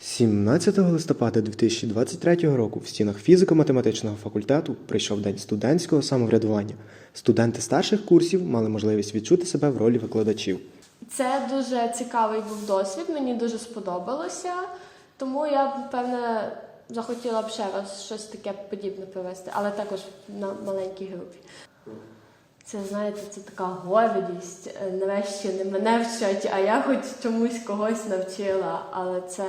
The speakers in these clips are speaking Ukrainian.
17 листопада 2023 року в стінах фізико-математичного факультету прийшов день студентського самоврядування. Студенти старших курсів мали можливість відчути себе в ролі викладачів. Це дуже цікавий був досвід, мені дуже сподобалося, тому я певне захотіла б ще раз щось таке подібне провести, але також на маленькій групі. Це, знаєте, це така гордість. Е, Нарешті не мене вчать, а я хоч чомусь когось навчила. Але це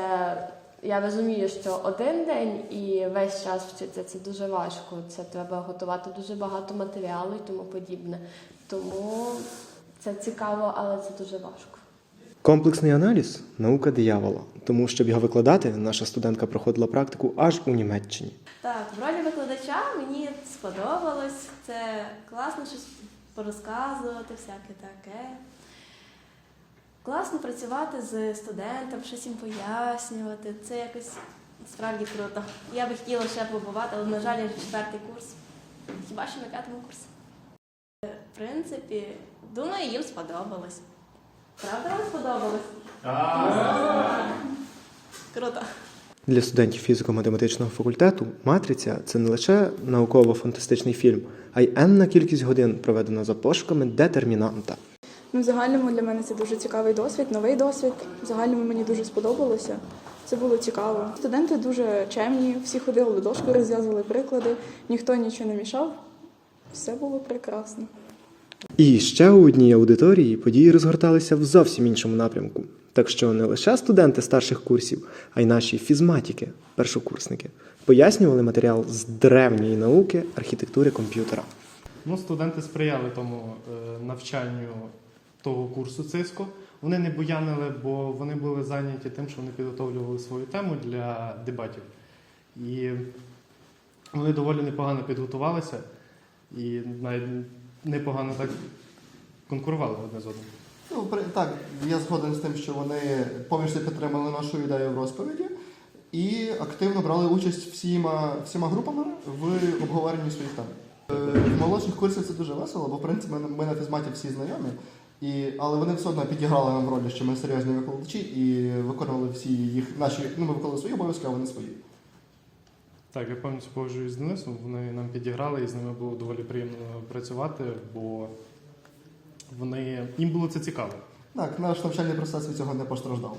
я розумію, що один день і весь час вчитися це дуже важко. Це треба готувати дуже багато матеріалу і тому подібне. Тому це цікаво, але це дуже важко. Комплексний аналіз наука диявола. Тому, щоб його викладати, наша студентка проходила практику аж у Німеччині. Так, в ролі викладача мені сподобалось. Це класно щось порозказувати, всяке таке. Класно працювати з студентом, щось їм пояснювати. Це якось справді круто. Я би хотіла ще побувати, але, на жаль, я четвертий курс. Хіба що на п'ятому курсі. В принципі, думаю, їм сподобалось. Правда вам сподобалось? Круто. Для студентів фізико-математичного факультету матриця це не лише науково-фантастичний фільм, а й енна кількість годин проведена за пошуками детермінанта. Ну, в загальному для мене це дуже цікавий досвід, новий досвід. В загальному мені дуже сподобалося. Це було цікаво. Студенти дуже чемні, всі ходили до дошки, розв'язували приклади, ніхто нічого не мішав. Все було прекрасно. І ще у одній аудиторії події розгорталися в зовсім іншому напрямку. Так що не лише студенти старших курсів, а й наші фізматики, першокурсники, пояснювали матеріал з древньої науки архітектури комп'ютера. Ну, студенти сприяли тому е, навчанню того курсу ЦИСКО. Вони не буянили, бо вони були зайняті тим, що вони підготовлювали свою тему для дебатів. І вони доволі непогано підготувалися і навіть непогано так конкурували одне з одним. Ну, так, я згоден з тим, що вони повністю підтримали нашу ідею в розповіді і активно брали участь всіма, всіма групами в обговоренні своїх тем. Е, В молодших курсах це дуже весело, бо в принципі ми на фізматі всі знайомі, і, але вони все одно підіграли нам в ролі, що ми серйозні викладачі і виконували всі їх наші, ну ми виконували свої обов'язки, а вони свої. Так, я повністю погоджуюсь з Денисом. Вони нам підіграли і з ними було доволі приємно працювати, бо вони їм було це цікаво. Так, наш навчальний процес від цього не постраждав.